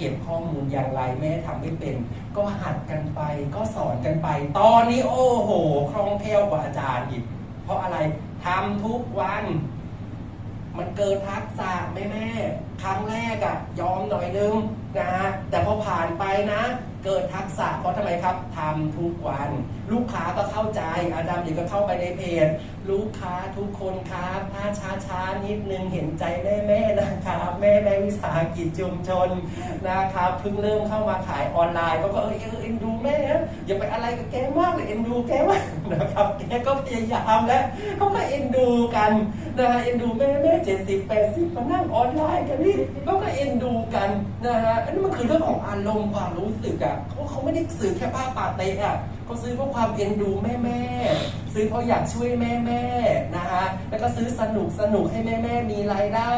เก็บข้อมูลอย่างไรแม่ทำไม่เป็น ก็หัดกันไปก็สอนกันไป ตอนนี้โอ้โหคล่องแคล่วกว่าอาจารย์อีก เพราะอะไรทำทุกวัน มันเกินทักษะแม่แม่ครั้งแรกอะยอมหน่อยนึงนะฮะแต่พอผ่านไปนะ เกิดทักษะเพราะทำไมครับทำทุกวัน ลูกค้าก็เข้าใจอาดามเดี๋ยวก็เข้าไปในเพจลูกค้าทุกคนครับ ช้าช้านิดนึงเห็นใจแม่แม่ๆนะครับ แม่แม่วิสาหกิจชุมชนนะครับเพิ่งเริ่มเข้ามาขายออนไลน์ก็ก็เออเออเอ็นดูแม่นะอย่าไปอะไรกับแกมากเลยเอ็นดูแกมากนะครับแกก็พยายามแล้วเขาก็เอ็นดูกันนะฮะเอ็นดูแม่แม่เจ็ดสิบแปดสิบมานั่งออนไลน์กันนี่เขาก็เอ็นดูกันนะฮะอันนี้มันคือเรื่องของอารมณ์ความรู้สึกอะเขาเขาไม่ได้ซื้อแค่ผ้าปาเตะอะ เขาซื้อเพราะความเอ็นดูแม่แม่ซื้อเพราะอยากช่วยแม่แม่นะฮะแล้วก็ซื้อสนุกสนุกให้แม่แม่มีรายได้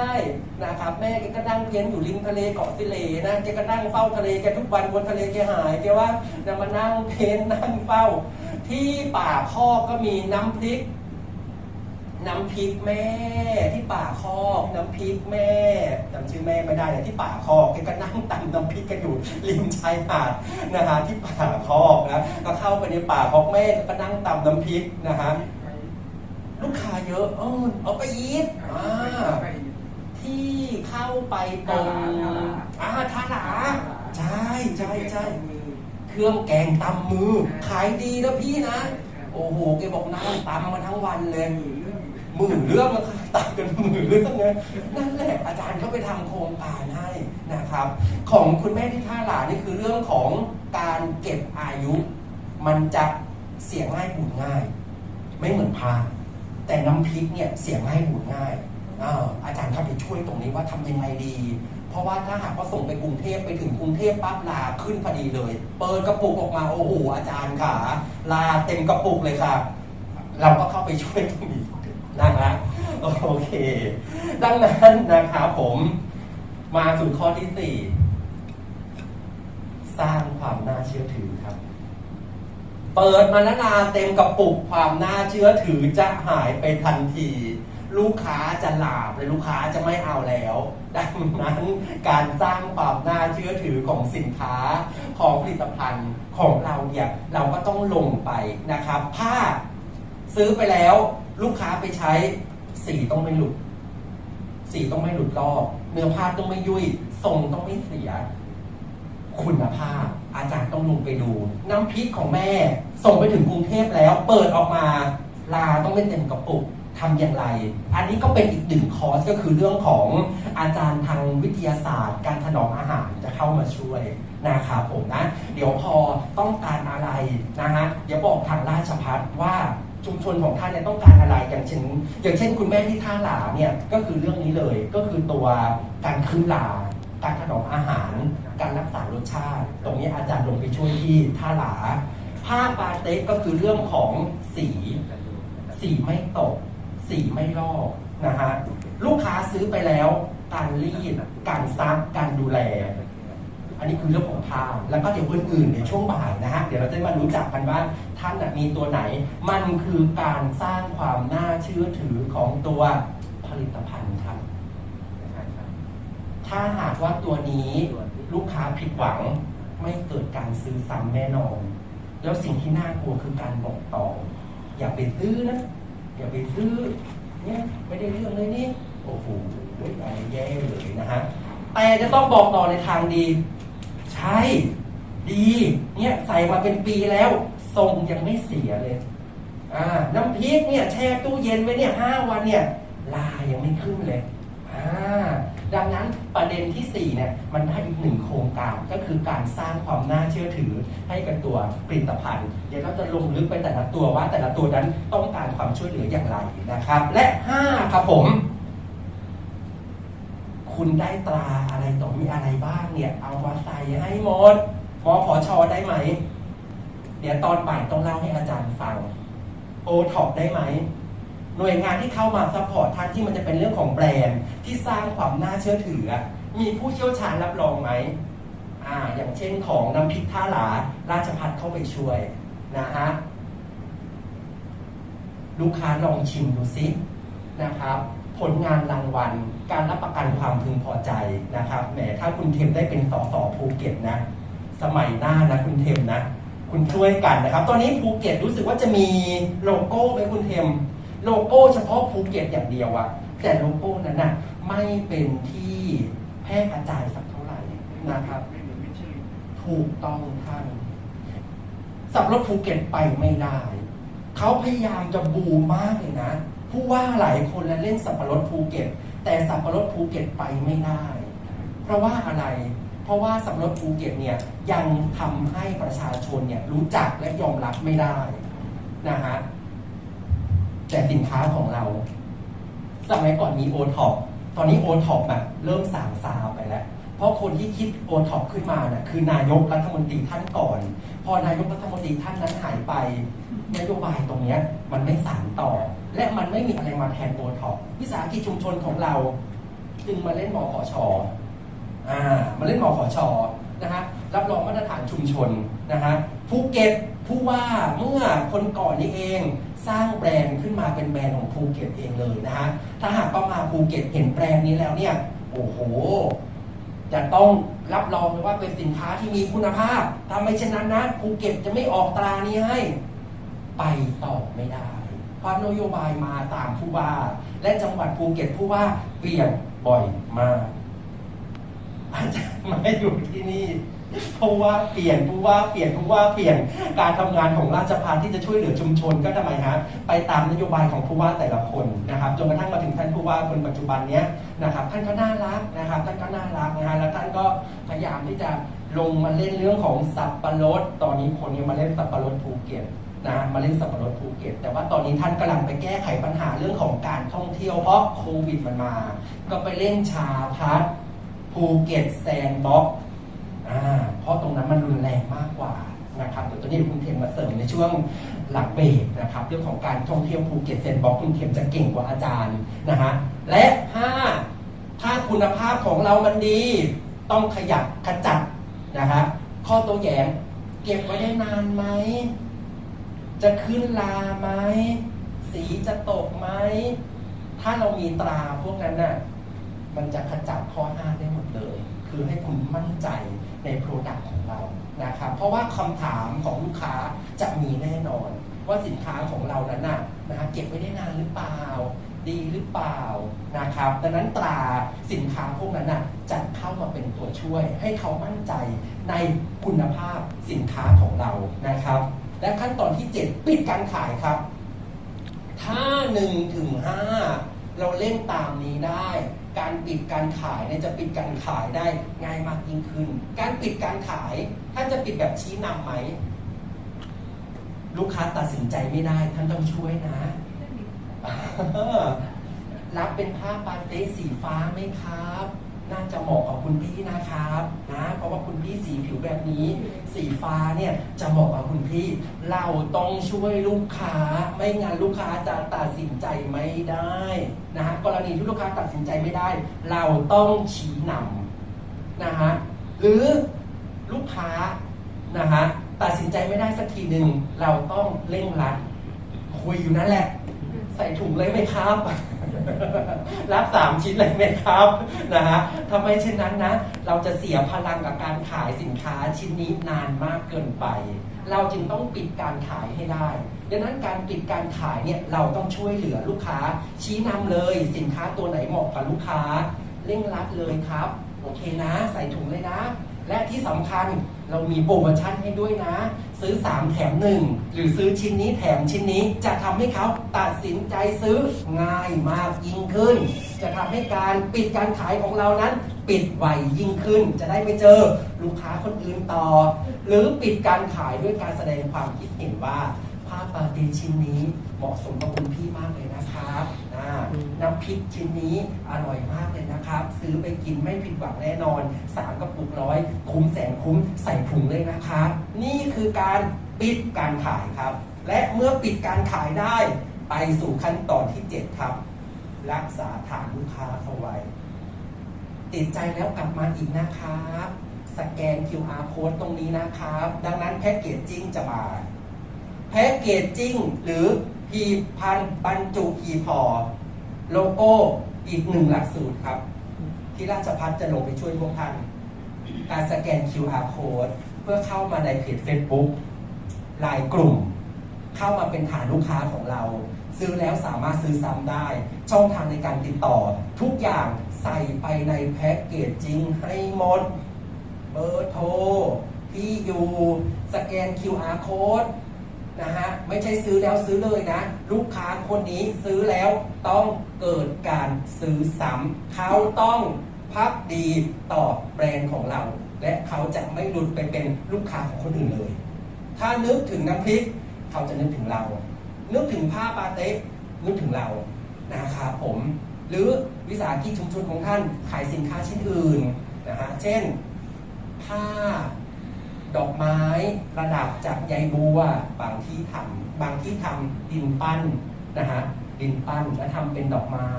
นะครับแม่แกก็นั่งเพี้ยนอยู่ริมทะเลเกาะสิเลนะแกก็นั่งเฝ้าทะเลแกทุกวันบนทะเลแกหายแกว่าจะมานั่งเพ้นนั่งเฝ้า ที่ป่าคอกก็มีน้ำพริก น้ำพริกแม่ที่ป่าคอกน้ำพริกแม่จำชื่อแม่ไม่ได้เลยที่ป่าคอกแกก็นั่งตำน้ำพริกกันอยู่ริมชายหาดนะฮะที่ป่าคอกนะก็เข้าไปในป่าคอกแม่ก็นั่งตำน้ำพริกนะฮะลูกค้าเยอะเออเอาไปอีทอ่าที่เข้าไปตรงอ่าทาหลาใช่ใช่ใช่เครื่องแกงตำมือ ขายดีนะพี่นะ โอ้โหแกบอกนั่งตำมาทั้งวันเลย หมื่นเรื่องมันตัดกันหมื่นเรื่องเลยนั่นแหละอาจารย์เขาไปทำโครงการให้นะครับ ของคุณแม่ที่ท่าหลานี่คือเรื่องของการเก็บอายุ มันจะเสียง่ายบุญง่าย ไม่เหมือนพาแต่น้ำพริกเนี่ยเสียง่ายบุญง่ายอาอาจารย์เขาไปช่วยตรงนี้ว่าทำยังไงดี เพราะว่าถ้าหากว่าส่งไปกรุงเทพไปถึงกรุงเทพปั๊บลาขึ้นพอดีเลย เปิดกระปุกออกมาโอ้โหอาจารย์ขาลาเต็มกระปุกเลยค่ะ เราก็เข้าไปช่วยตรงนี้ นะฮะโอเค ดังนั้นนะครับผมมาสู่ข้อที่สี่สร้างความน่าเชื่อถือครับ เปิดมานานาเต็มกระปุกความน่าเชื่อถือจะหายไปทันที ลูกค้าจะหลาบเลยลูกค้าจะไม่เอาแล้ว ดังนั้นการสร้างความน่าเชื่อถือของสินค้าของผลิตภัณฑ์ของเราเนี่ยเราก็ต้องลงไปนะครับผ้าซื้อไปแล้ว ลูกค้าไปใช้สีต้องไม่หลุด สีต้องไม่หลุดลอก เนื้อผ้าต้องไม่ยุ่ยทรงต้องไม่เสีย คุณภาพ อาจารย์ต้องลงไปดู น้ำพริกของแม่ ส่งไปถึงกรุงเทพแล้ว เปิดออกมาลาต้องไม่เต็มกระปุกทำอย่างไร อันนี้ก็เป็นอีกหนึ่งคอร์สก็คือเรื่องของอาจารย์ทางวิทยาศาสตร์ การถนอมอาหารจะเข้ามาช่วยนะครับผมนะ เดี๋ยวพอต้องการอะไรนะฮะเดี๋ยวบอกทางราชพัฒว่า ชุมชนของท่านเนี่ยต้องการอะไรอย่างเช่น อย่างเช่น คุณแม่ที่ท่าหลาเนี่ยก็คือเรื่องนี้เลยก็คือตัวการคืนหลาการถนอมอาหาร การรักษารสชาติ ตรงนี้อาจารย์ลงไปช่วยที่ท่าหลาผ้าปาเต๊กก็คือเรื่องของสี สีไม่ตก สีไม่ลอกนะฮะลูกค้าซื้อไปแล้ว การรีดการซักการดูแล อันนี้คือเรื่องของผ้าแล้วก็เดี๋ยวอื่นๆในช่วงบ่ายนะฮะเดี๋ยวเราจะมารู้จักกันว่าท่านมีตัวไหน มันคือการสร้างความน่าเชื่อถือของตัวผลิตภัณฑ์ครับ ถ้าหากว่าตัวนี้ลูกค้าผิดหวังไม่เกิดการซื้อซ้ำแน่นอน แล้วสิ่งที่น่ากลัวคือการบอกต่อ อย่าไปซื้อนะ อย่าไปซื้อเนี่ยไม่ได้เรื่องเลยนี่ โอ้โหอะไรแย่เลยนะฮะ แต่จะต้องบอกต่อในทางดี ใช่ดีเนี่ยใส่มาเป็นปีแล้ว ทรงยังไม่เสียเลย อ่า น้ำพริกเนี่ยแช่ตู้เย็นไว้เนี่ยห้าวันเนี่ยลายังไม่ขึ้นเลย อ่า ดังนั้นประเด็นที่ 4 เนี่ย มันได้อีกหนึ่งโครงการก็คือการสร้างความน่าเชื่อถือให้กับตัวผลิตภัณฑ์ เดี๋ยวเราจะลงลึกไปแต่ละตัวว่าแต่ละตัวนั้นต้องการความช่วยเหลืออย่างไรนะครับ และ 5 ครับผม คุณได้ตราอะไรต่อมีอะไรบ้างเนี่ย เอามาใส่ให้หมดมอผอชอได้ไหม เดี๋ยวตอนบ่ายต้องเล่าให้อาจารย์ฟัง โอท็อปได้ไหม หน่วยงานที่เข้ามาซัพพอร์ตท่านที่มันจะเป็นเรื่องของแบรนด์ที่สร้างความน่าเชื่อถือ มีผู้เชี่ยวชาญรับรองไหมอ่า อย่างเช่นของน้ำพริกท่าหลา ราชพัฒเข้าไปช่วยนะฮะลูกค้าลองชิมดูซินะครับ ผลงานรางวัล การรับประกันความพึงพอใจนะครับแหมถ้าคุณเทมได้เป็นสสภูเก็ตนะสมัยหน้านะคุณเทมนะ คุณช่วยกันนะครับ ตอนนี้ภูเก็ตรู้สึกว่าจะมีโลโก้ไหมคุณเทม โลโก้เฉพาะภูเก็ตอย่างเดียวอะแต่โลโก้นั้นนะไม่เป็นที่แพร่กระจายสักเท่าไหร่นะครับถูกต้องท่านสับรถภูเก็ตไปไม่ได้ เขาพยายามจะบูมมากเลยนะ ผู้ว่าหลายคนแล้วเล่นสับปะรดภูเก็ต แต่สับปะรดภูเก็ตไปไม่ได้ เพราะว่าอะไร เพราะว่าสับปะรดภูเก็ตเนี่ยยังทำให้ประชาชนเนี่ยรู้จักและยอมรับไม่ได้นะฮะแต่สินค้าของเรา สมัยก่อนมีโอท็อปตอนนี้โอท็อปอะเริ่มสางซาวไปแล้ว เพราะคนที่คิดโอท็อปขึ้นมาน่ะคือนายกรัฐมนตรีท่านก่อน พอนายกรัฐมนตรีท่านนั้นหายไปนโยบายตรงเนี้ยมันไม่สานต่อ และมันไม่มีอะไรมาแทนโอท็อปวิสาหกิจชุมชนของเรา จึงมาเล่นมอขอชอ่ามาเล่นมอขอชอนะฮะรับรองมาตรฐานชุมชนนะฮะภูเก็ตผู้ว่าเมื่อคนก่อนนี้เองสร้างแบรนด์ขึ้นมาเป็นแบรนด์ของภูเก็ตเองเลยนะฮะถ้าหากว่ามาภูเก็ตเห็นแบรนด์นี้แล้วเนี่ยโอ้โหจะต้องรับรองเลยว่าเป็นสินค้าที่มีคุณภาพถ้าไม่เช่นนั้นนะภูเก็ตจะไม่ออกตรานี้ให้ ไปต่อไม่ได้ เพราะนโยบายมาตามผู้ว่า และจังหวัดภูเก็ตผู้ว่าเปลี่ยนบ่อยมากอาจารย์มาอยู่ที่นี่ผู้ว่าเปลี่ยนผู้ว่าเปลี่ยนผู้ว่าเปลี่ยนการทำงานของราชพัฒที่จะช่วยเหลือชุมชนก็ทำไมฮะไปตามนโยบายของผู้ว่าแต่ละคนนะครับจนกระทั่งมาถึงท่านผู้ว่าคนปัจจุบันเนี้ยนะครับท่านก็น่ารักนะครับท่านก็น่ารักนะฮะแล้วท่านก็พยายามที่จะลงมาเล่นเรื่องของสับปะรด ตอนนี้คนนี้มาเล่นสับปะรดภูเก็ต นะมาเล่นสับปะรดภูเก็ต แต่ว่าตอนนี้ท่านกำลังไปแก้ไขปัญหาเรื่องของการท่องเที่ยวเพราะโควิดมันมา ก็ไปเล่นชาพัฒภูเก็ตแซนด์บ็อกซ์อ่าเพราะตรงนั้นมันรุนแรงมากกว่านะครับเดี๋ยวตอนนี้คุณเทมมาเสริมในช่วงหลังเบรกนะครับเรื่องของการท่องเที่ยวภูเก็ตแซนด์บ็อกซ์คุณเทมจะเก่งกว่าอาจารย์นะฮะและห้าถ้าคุณภาพของเรามันดี ต้องขยับขจัดนะฮะข้อโต้แย้งเก็บไว้ได้นานไหม จะขึ้นลาไหมสีจะตกไหมถ้าเรามีตราพวกนั้นน่ะมันจะขจัดข้อห้ามได้หมดเลย คือให้คุณมั่นใจในโปรดักต์ของเรานะครับเพราะว่าคำถามของลูกค้าจะมีแน่นอน ว่าสินค้าของเรานั้นน่ะนะฮะเก็บไว้ได้นานหรือเปล่า ดีหรือเปล่านะครับดังนั้นตราสินค้าพวกนั้นน่ะจะเข้ามาเป็นตัวช่วย ให้เขามั่นใจในคุณภาพสินค้าของเรานะครับ และขั้นตอนที่ 7 ปิดการขายครับ ถ้า1ถึง5เราเล่นตามนี้ได้ การปิดการขายเนี่ยจะปิดการขายได้ง่ายมากยิ่งขึ้น การปิดการขายท่านจะปิดแบบชี้นำไหม ลูกค้าตัดสินใจไม่ได้ท่านต้องช่วยนะ รับเป็นผ้าปาเต้สีฟ้าไหมครับ น่าจะเหมาะกับคุณพี่นะครับนะเพราะว่าคุณพี่สีผิวแบบนี้ สีฟ้าเนี่ยจะเหมาะกับคุณพี่ เราต้องช่วยลูกค้า ไม่งั้นลูกค้าจะตัดสินใจไม่ได้นะฮะกรณีที่ลูกค้าตัดสินใจไม่ได้ เราต้องชี้นำนะฮะหรือลูกค้านะฮะตัดสินใจไม่ได้สักทีหนึ่งเราต้องเร่งรัดคุยอยู่นั่นแหละ ใส่ถุงเลยไหมครับ รับสามชิ้นเลยไหมครับนะฮะทำไมเช่นนั้นนะ เราจะเสียพลังกับการขายสินค้าชิ้นนี้นานมากเกินไป เราจึงต้องปิดการขายให้ได้ดังนั้นการปิดการขายเนี่ยเราต้องช่วยเหลือลูกค้า ชี้นำเลยสินค้าตัวไหนเหมาะกับลูกค้าเร่งรัดเลยครับ โอเคนะ ใส่ถุงเลยนะ และที่สำคัญเรามีโปรโมชั่นให้ด้วยนะ ซื้อ 3 แถม 1 หรือซื้อชิ้นนี้แถมชิ้นนี้ จะทำให้เขาตัดสินใจซื้อง่ายมากยิ่งขึ้น จะทำให้การปิดการขายของเรานั้น ปิดไวยิ่งขึ้น จะได้ไปเจอลูกค้าคนอื่นต่อ หรือปิดการขายด้วยการแสดงความคิดเห็นว่าผ้าปาเตชิ้นนี้เหมาะสมกับคุณพี่มากเลยนะครับ น้ำพริกชิ้นนี้อร่อยมากเลยนะครับ ซื้อไปกินไม่ผิดหวังแน่นอนสามกระปุกร้อย คุ้มแสนคุ้มใส่ถุงเลยนะครับ นี่คือการปิดการขายครับ และเมื่อปิดการขายได้ ไปสู่ขั้นตอนที่ 7 ครับ รักษาฐานลูกค้าเอาไว้ ติดใจแล้วกลับมาอีกนะครับสแกน QR code ตรงนี้นะครับ ดังนั้นแพ็กเกจจิ้งจะมา แพ็กเกจจิ้งหรือ พีพันบรรจุพีพอโลโก้อีกหนึ่งหลักสูตรครับ ที่ราชพัฒจะลงไปช่วยพวกท่าน การสแกน QR code เพื่อเข้ามาในเพจ Facebook ลน์กลุ่ม เข้ามาเป็นฐานลูกค้าของเรา ซื้อแล้วสามารถซื้อซ้ำได้ ช่องทางในการติดต่อ ทุกอย่างใส่ไปในแพ็กเกจจริงให้หมด เบอร์โทรที่อยู่สแกน QR code นะฮะไม่ใช่ซื้อแล้วซื้อเลยนะ ลูกค้าคนนี้ซื้อแล้วต้องเกิดการซื้อซ้ำเขาต้องพักดีต่อแบรนด์ของเรา และเขาจะไม่หลุดไปเป็นลูกค้าของคนอื่นเลย ถ้านึกถึงน้ำพริกเขาจะนึกถึงเรา นึกถึงผ้าปาเต๊ะนึกถึงเรานะครับผม หรือวิสาหกิจชุมชนของท่านขายสินค้าชิ้นอื่นนะฮะเช่น ผ้า ดอกไม้ระดับจากใยบัวบางที่ทำบางที่ทำดินปั้นนะฮะดินปั้นแล้วทำเป็นดอกไม้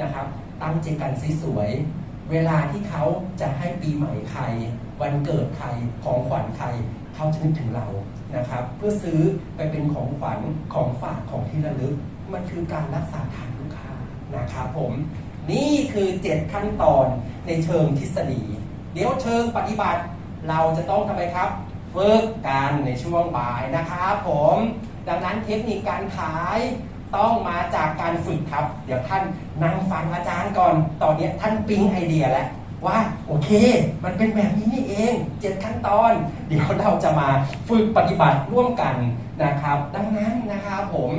นะครับ ตั้งใจกันสวยๆเวลาที่เขาจะให้ปีใหม่ใคร วันเกิดใครของขวัญใครเขาจะนึกถึงเรานะครับ เพื่อซื้อไปเป็นของขวัญของฝากของที่ระลึก มันคือการรักษาฐานลูกค้านะครับผมนี่คือ 7 ขั้นตอนในเชิงทฤษฎี เดี๋ยวเชิงปฏิบัติ เราจะต้องทำไมครับฝึกกันในช่วงบ่ายนะครับผม ดังนั้นเทคนิคการขายต้องมาจากการฝึกครับ เดี๋ยวท่านนั่งฟังอาจารย์ก่อน ตอนนี้ท่านปิ๊งไอเดียแล้วว่าโอเค มันเป็นแบบนี้นี่เองเจ็ดขั้นตอน เดี๋ยวเราจะมาฝึกปฏิบัติร่วมกันนะครับ ดังนั้นนะครับผม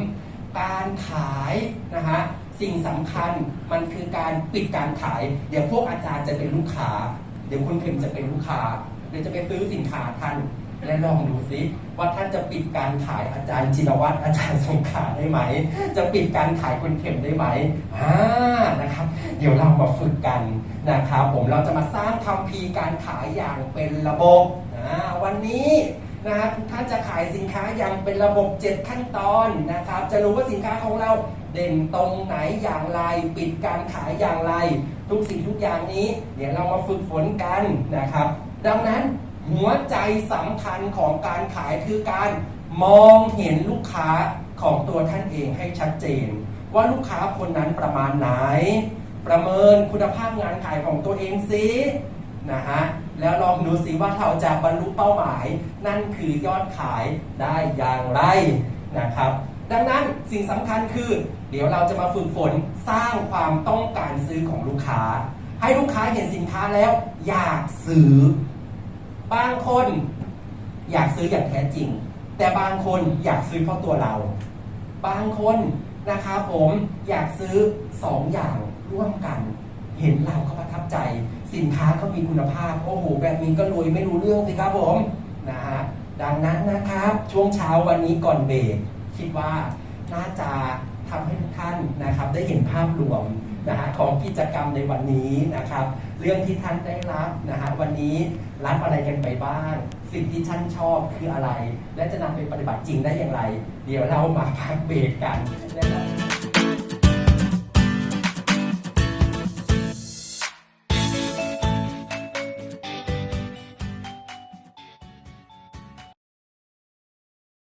การขายนะฮะสิ่งสำคัญมันคือการปิดการขาย เดี๋ยวพวกอาจารย์จะเป็นลูกค้า เดี๋ยวคุณเพ็มจะเป็นลูกค้า เดี๋ยวจะไปซื้อสินค้าท่านและลองดูซิว่าท่านจะปิดการขายอาจารย์จินวัตรอาจารย์สงขาได้ไหม จะปิดการขายคุณเข็มได้ไหมอ่านะครับ เดี๋ยวเรามาฝึกกันนะครับผมเราจะมาสร้างคัมภีการขายอย่างเป็นระบบอ่าวันนี้นะครับท่านจะขายสินค้าอย่างเป็นระบบ 7 ขั้นตอนนะครับ จะรู้ว่าสินค้าของเราเด่นตรงไหนอย่างไร ปิดการขายอย่างไร ทุกสิ่งทุกอย่างนี้ เดี๋ยวเรามาฝึกฝนกันนะครับ ดังนั้นหัวใจสำคัญของการขายคือการมองเห็นลูกค้าของตัวท่านเองให้ชัดเจน ว่าลูกค้าคนนั้นประมาณไหน ประเมินคุณภาพงานขายของตัวเองสินะฮะแล้วลองดูสิว่าเราจะบรรลุเป้าหมาย นั่นคือยอดขายได้อย่างไรนะครับ ดังนั้นสิ่งสำคัญคือ เดี๋ยวเราจะมาฝึกฝนสร้างความต้องการซื้อของลูกค้า ให้ลูกค้าเห็นสินค้าแล้วอยากซื้อ บางคนอยากซื้ออย่างแท้จริง แต่บางคนอยากซื้อเพราะตัวเรา บางคนนะครับผมอยากซื้อสองอย่างร่วมกัน เห็นเราก็ประทับใจ สินค้าก็มีคุณภาพ โอ้โหแบบนี้ก็รวยไม่รู้เรื่องสิครับผมนะฮะดังนั้นนะครับช่วงเช้าวันนี้ก่อนเบรกคิดว่าน่าจะ ทำให้ทุกท่านนะครับได้เห็นภาพรวมนะฮะของกิจกรรมในวันนี้นะครับ เรื่องที่ท่านได้รับนะฮะวันนี้รับอะไรกันไปบ้าง สิ่งที่ท่านชอบคืออะไร และจะนำไปปฏิบัติจริงได้อย่างไร เดี๋ยวเรามาพักเบรกกันนะครับ